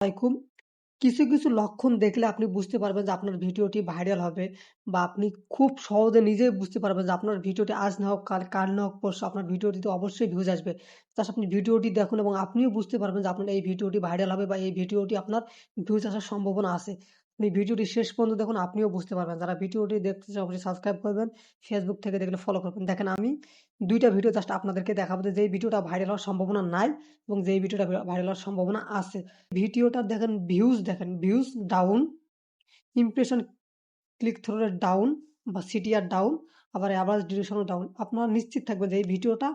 আলাইকুম। কিছু, কিছু লক্ষণ দেখলে আপনি বুঝতে পারবেন যে আপনার ভিডিওটি ভাইরাল হবে বা আপনি খুব সহজে নিজেই বুঝতে পারবেন যে আপনার ভিডিওটি আজ না হোক কাল, কাল না হোক পরশু আপনার ভিডিওটিতে অবশ্যই ভিউজ আসবে। তার আপনি ভিডিওটি দেখুন এবং আপনিও বুঝতে পারবেন যে আপনার এই ভিডিওটি ভাইরাল হবে বা এই ভিডিওটি আপনার ভিউজ আসার সম্ভাবনা আছে। আপনি ভিডিওটি শেষ পর্যন্ত দেখুন আপনিও বুঝতে পারবেন। যারা ভিডিওটি দেখতেছে অবশ্যই সাবস্ক্রাইব করবেন। ফেসবুক থেকে দেখলে ফলো করবেন। দেখেন আমি দুইটা ভিডিও জাস্ট আপনাদেরকে দেখাবো যে ভিডিওটা ভাইরাল হওয়ার সম্ভাবনা নাই এবং যেই ভিডিওটা ভাইরাল হওয়ার সম্ভাবনা আছে। ভিডিওটা দেখেন ভিউজ দেখেন, views down, impression click through down বা সিটিআর ডাউন, আবার অ্যাভারেজ ডিউরেশনও ডাউন। আপনারা নিশ্চিত থাকবেন যে এই ভিডিওটা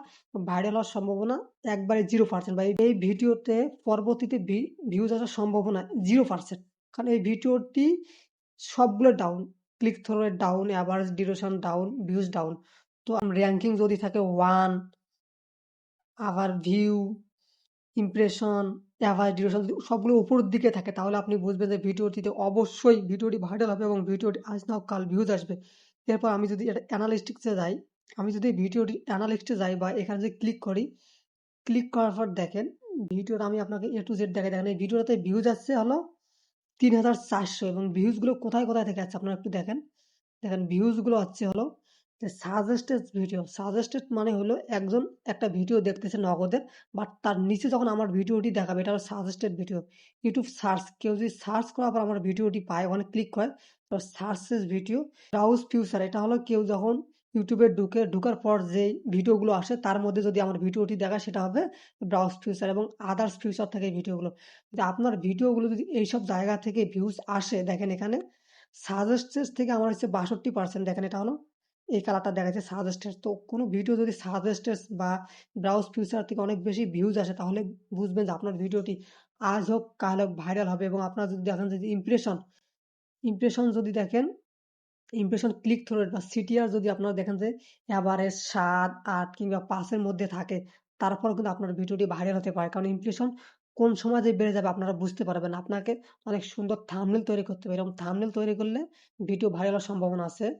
ভাইরাল হওয়ার সম্ভাবনা একবারে 0% বা এই ভিডিওতে পরবর্তীতে ভিউজ আসার সম্ভাবনা 0% কারণ এই ভিডিওটি সবগুলো down. Click through down, average duration down, views down. তো র‍্যাংকিং যদি থাকে 1 আবার ভিউ, ইমপ্রেশন, এভারেজ ডিউরেশন সবগুলো উপরের দিকে থাকে তাহলে আপনি বুঝবেন যে ভিডিওটিতে অবশ্যই ভিডিওটি ভাইরাল হবে এবং ভিডিওটি আজ না কাল ভিউজ আসবে। এরপর আমি যদি এটা অ্যানালিস্টিক্স যাই, আমি যদি ভিডিওটি অ্যানালিস্ট যাই বা এখানে যদি ক্লিক করি, ক্লিক করার পর দেখেন ভিডিওটা আমি আপনাকে এ টু Z দেখাই দেখেন এই ভিডিওটাতে ভিউজ আসছে হলো ৩৪০০ এবং ভিউজগুলো কোথায়, কোথায় থেকে আসছে আপনারা একটু দেখেন। দেখেন ভিউজগুলো হচ্ছে হলো যে সাজেস্টেড ভিডিও। সাজেস্টেড মানে হলো একজন একটা ভিডিও দেখতেছে নগদের বাট তার নিচে যখন আমার ভিডিওটি দেখাবে এটা হলো সাজেস্টেড ভিডিও। ইউটিউব সার্চ কেউ যদি সার্চ করার পর আমার ভিডিওটি পায় ওখানে ক্লিক করে তো সার্চেস ভিডিও, ব্রাউজ ফিউচার এটা হলো কেউ যখন ইউটিউবে ঢুকে ঢুকার পর যেই ভিডিওগুলো আসে তার মধ্যে যদি আমার ভিডিওটি দেখায় সেটা হবে ব্রাউজ ফিউচার এবং আদার্স ফিউচার থেকে ভিডিওগুলো। যদি আপনার ভিডিওগুলো যদি এইসব জায়গা থেকে ভিউজ আসে দেখেন এখানে সাজেস্টেড থেকে আমার হচ্ছে ৬২% দেখেন এটা হলো এই কালারটা দেখাচ্ছে সাজেস্টেড। তো কোনো ভিডিও যদি সাজেস্টেড বা ব্রাউজ ফিউচার থেকে অনেক বেশি ভিউজ আসে তাহলে বুঝবেন যে আপনার ভিডিওটি আজ হোক কাল হোক ভাইরাল হবে এবং আপনারা যদি দেখেন যদি ইমপ্রেশন, ইমপ্রেশন যদি দেখেন ইমপ্রেশন ক্লিক থ্রু রেট বা সিটিআর যদি আপনারা দেখেন যে এভারেজ ৭, ৮ কিংবা পাঁচের মধ্যে থাকে তারপর কিন্তু আপনার ভিডিওটি ভাইরাল হতে পারে। কারণ ইমপ্রেশন কোন সময় যে বেড়ে যাবে আপনারা বুঝতে পারবেন আপনাকে অনেক সুন্দর থামনেল তৈরি করতে হবে। এরকম থামনেল তৈরি করলে ভিডিও ভাইরাল হওয়ার সম্ভাবনা আছে।